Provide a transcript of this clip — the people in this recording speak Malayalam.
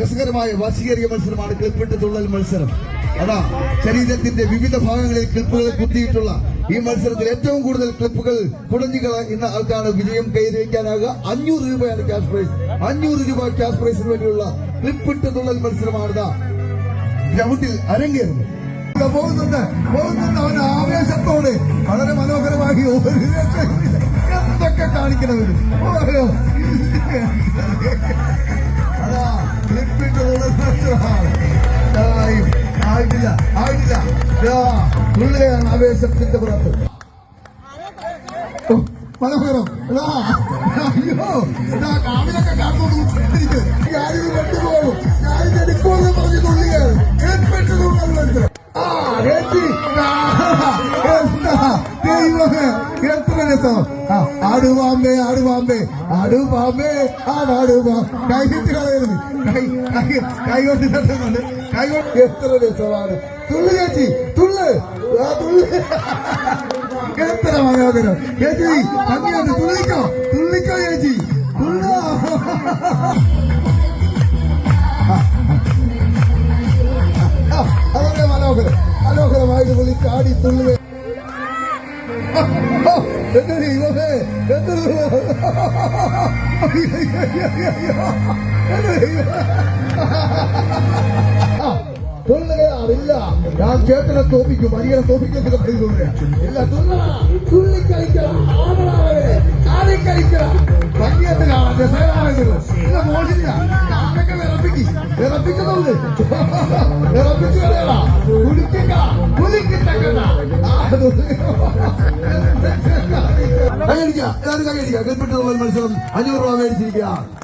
രസകരമായ വാശികേറിയ മത്സരമാണ് ക്ലിപ്പിട്ട് തുള്ളൽ മത്സരം. അതാ ശരീരത്തിന്റെ വിവിധ ഭാഗങ്ങളിൽ ക്ലിപ്പുകൾ കുത്തിയിട്ടുള്ള ഈ മത്സരത്തിൽ ഏറ്റവും കൂടുതൽ ക്ലിപ്പുകൾ കുടഞ്ഞുകൾ ഇന്ന ആൾക്കാണ് വിജയം കൈവരിക്കാനാകുക. അഞ്ഞൂറ് രൂപയാണ് ക്യാഷ് പ്രൈസ് അഞ്ഞൂറ് രൂപ ക്യാഷ് പ്രൈസിന് വേണ്ടിയുള്ള ക്ലിപ്പിട്ട് തുള്ളൽ മത്സരമാണ് ഗ്രൗണ്ടിൽ അരങ്ങേറുന്നത് പോകുന്നുണ്ട് പോകുന്നുണ്ട് അവൻ ആവേശത്തോടെ. വളരെ മനോഹരമായി ഒരു. എന്തൊക്കെ കാണിക്കണവര് ഓരോ ആയിട്ടില്ല ആയിട്ടില്ല ഇതാ, തുള്ളുകയാണ് ആവേശത്തിന്റെ പുറത്ത് മനോഹരം അയ്യോ എടാ, കാവിലൊക്കെ കാണുന്നു ഞാനിത് കൊണ്ടുപോകും ഞാനിത് എടുക്കുമെന്ന് പറഞ്ഞ് തുള്ളിയാണ് ആ, എന്താ? ദൈവമേ രസം ആടുപാമ്പേ ആടുപാമ്പേ ആടുപാമ്പേ ആടാടുപാ കൈ കെട്ടി കളയരുത് കൈ കൈ കൊണ്ട് തട്ടുന്നുണ്ട് കൈ കൊണ്ട് എത്ര രസമാണ് തുള്ളു ചേച്ചി തുള്ളു ആ തുള്ളു എത്ര മനോഹരം ചേച്ചി അങ്ങനെയുണ്ട് തുള്ളിക്കോ തുള്ളിക്കോ ചേച്ചി തുള്ളോ അതൊക്കെ മനോഹരം മനോഹരമായിട്ട് പുള്ളി ആ, ആ, എന്റെ ദൈവമേ എന്റെ. ആ, തുള്ളുകയാറില്ല ഞാൻ ചേട്ടനെ തോപ്പിക്കും അരിയനെ തോപ്പിക്കുന്നൊക്കെ പറയുന്നുണ്ട് ഇല്ല തുള്ളണ തുള്ളിക്കളിക്കണം ആടണവരെ ആടിക്കളിക്കണം കാണാൻ രസകരമായിരുന്നു ഇല്ല മോശില്ല ഞാനൊക്കെ വിറപ്പിക്കി വിറപ്പിക്കുന്നുണ്ട് വിറപ്പിച്ചു കളയണ കുടിക്കണ്ട കുലിക്കിട്ടക്കണ്ട കൈയടിക്കുക. എല്ലാവരും കൈയടിക്കുക. കൽപ്പിട്ട് മത്സരം അഞ്ഞൂറ് രൂപ മേടിച്ചിരിക്കുക